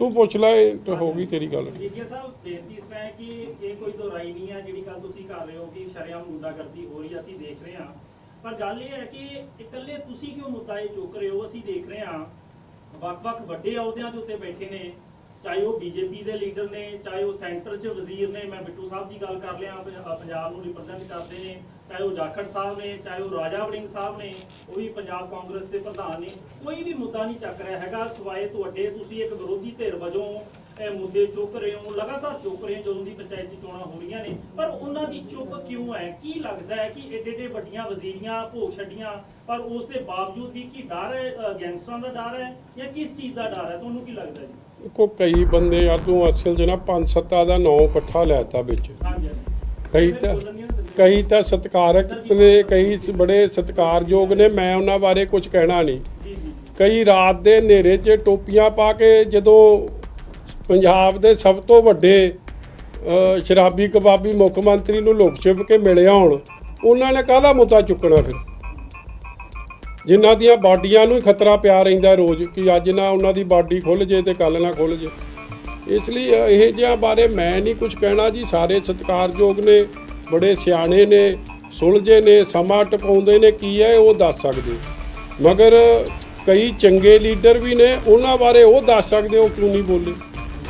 ਤੂੰ ਪੁੱਛ ਲੈ ਇਹ ਤਾਂ ਹੋ ਗਈ ਤੇਰੀ ਗੱਲ। ਜੀਜੇ ਸਾਹਿਬ, ਬੇਨਤੀ ਇਸ ਤਰ੍ਹਾਂ ਹੈ ਕਿ ਇਹ ਕੋਈ ਦੁਹਰਾਈ ਨਹੀਂ ਹੈ, ਜਿਹੜੀ ਗੱਲ ਤੁਸੀਂ ਕਰ ਰਹੇ ਹੋ ਕਿ ਸ਼ਰਿਆਮ ਗੁੰਡਾਗਰਦੀ ਹੋ ਰਹੀ ਅਸੀਂ ਦੇਖ ਰਹੇ ਹਾਂ। ਪਰ ਗੱਲ ਇਹ ਹੈ ਕਿ ਇਕੱਲੇ ਤੁਸੀਂ ਕਿਉਂ ਮੁੱਦਾ ਇਹ ਚੁੱਕ ਰਹੇ ਹੋ? ਅਸੀਂ ਦੇਖ ਰਹੇ ਹਾਂ, ਵੱਖ-ਵੱਖ ਵੱਡੇ ਅਹੁਦਿਆਂ ਦੇ ਉੱਤੇ ਬੈਠੇ ਨੇ। ਚਾਹੇ ਉਹ ਬੀਜੇਪੀ ਦੇ ਲੀਡਰ ਨੇ, ਚਾਹੇ ਉਹ ਸੈਂਟਰ 'ਚ ਵਜ਼ੀਰ ਨੇ, ਮੈਂ ਬਿੱਟੂ ਸਾਹਿਬ ਦੀ ਗੱਲ ਕਰ ਲਿਆ ਪੰਜਾਬ ਨੂੰ ਰਿਪਰੈਜ਼ੈਂਟ ਕਰਦੇ ਨੇ, ਚਾਹੇ ਉਹ ਜਾਖੜ ਸਾਹਿਬ ਨੇ, ਚਾਹੇ ਉਹ ਰਾਜਾ ਵੜਿੰਗ ਸਾਹਿਬ ਨੇ, ਉਹ ਵੀ ਪੰਜਾਬ ਕਾਂਗਰਸ ਦੇ ਪ੍ਰਧਾਨ ਨੇ, ਕੋਈ ਵੀ ਮੁੱਦਾ ਨਹੀਂ ਚੱਕ ਰਿਹਾ ਹੈਗਾ, ਸਵਾਏ ਤੁਹਾਡੇ, ਤੁਸੀਂ ਇੱਕ ਵਿਰੋਧੀ ਧਿਰ ਵਜੋਂ ਮੁੱਦੇ ਚੁੱਕ ਰਹੇ ਹੋ ਲਗਾਤਾਰ ਚੁੱਕ ਰਹੇ ਜਦੋਂ ਦੀ ਪੰਚਾਇਤੀ ਚੋਣਾਂ ਹੋ ਰਹੀਆਂ ਨੇ। ਪਰ ਉਹਨਾਂ ਦੀ ਚੁੱਪ ਕਿਉਂ ਹੈ? ਕੀ ਲੱਗਦਾ ਹੈ ਕਿ ਏਡੇ ਏਡੇ ਵੱਡੀਆਂ ਵਜ਼ੀਰੀਆਂ ਭੋਗ ਛੱਡੀਆਂ ਪਰ ਉਸ ਦੇ ਬਾਵਜੂਦ ਵੀ ਕੀ ਡਰ ਹੈ ਗੈਂਗਸਟਰਾਂ ਦਾ ਡਰ ਹੈ ਜਾਂ ਕਿਸ ਚੀਜ਼ ਦਾ ਡਰ ਹੈ? ਤੁਹਾਨੂੰ ਕੀ ਲੱਗਦਾ ਜੀ? ਕੋ ਕਈ ਬੰਦੇ ਆ ਤੂੰ ਅਸਲ 'ਚ ਨਾ ਪੰਜ ਸੱਤਾ ਦਾ ਨਾਂ ਇਕੱਠਾ ਲੈਤਾ ਵਿੱਚ। ਕਈ ਤਾਂ ਕਈ ਤਾਂ ਸਤਿਕਾਰਕ ਨੇ ਕਈ ਬੜੇ ਸਤਿਕਾਰਯੋਗ ਨੇ ਮੈਂ ਉਹਨਾਂ ਬਾਰੇ ਕੁਝ ਕਹਿਣਾ ਨਹੀਂ। ਕਈ ਰਾਤ ਦੇ ਹਨੇਰੇ 'ਚ ਟੋਪੀਆਂ ਪਾ ਕੇ ਜਦੋਂ ਪੰਜਾਬ ਦੇ ਸਭ ਤੋਂ ਵੱਡੇ ਸ਼ਰਾਬੀ ਕਬਾਬੀ ਮੁੱਖ ਮੰਤਰੀ ਨੂੰ ਲੁਕ ਛਿਪ ਕੇ ਮਿਲੇ ਆਉਣ ਉਹਨਾਂ ਨੇ ਕਾਹਦਾ ਮੁੱਦਾ ਚੁੱਕਣਾ ਫਿਰ? ਜਿਨ੍ਹਾਂ ਦੀਆਂ ਬਾਡੀਆਂ ਨੂੰ ਹੀ ਖਤਰਾ ਪਿਆ ਰਹਿੰਦਾ ਰੋਜ਼, ਕਿ ਅੱਜ ਨਾ ਉਹਨਾਂ ਦੀ ਬਾਡੀ ਖੁੱਲ ਜੇ ਤੇ ਕੱਲ ਨਾ ਖੁੱਲ ਜੇ। ਇਸ ਲਈ ਇਹ ਜਿਹਾ ਬਾਰੇ ਮੈਂ ਨਹੀਂ ਕੁਝ ਕਹਿਣਾ ਜੀ, ਸਾਰੇ ਸਤਿਕਾਰਯੋਗ ਨੇ, ਬੜੇ ਸਿਆਣੇ ਨੇ, ਸੁਲਝੇ ਨੇ, ਸਮਾਂ ਟਪਾਉਂਦੇ ਨੇ, ਕੀ ਹੈ ਉਹ ਦੱਸ ਸਕਦੇ ਮਗਰ ਕਈ ਚੰਗੇ ਲੀਡਰ ਵੀ ਨੇ, ਉਹਨਾਂ ਬਾਰੇ ਉਹ ਦੱਸ ਸਕਦੇ ਉਹ ਕਿਉਂ ਨਹੀਂ ਬੋਲੇ?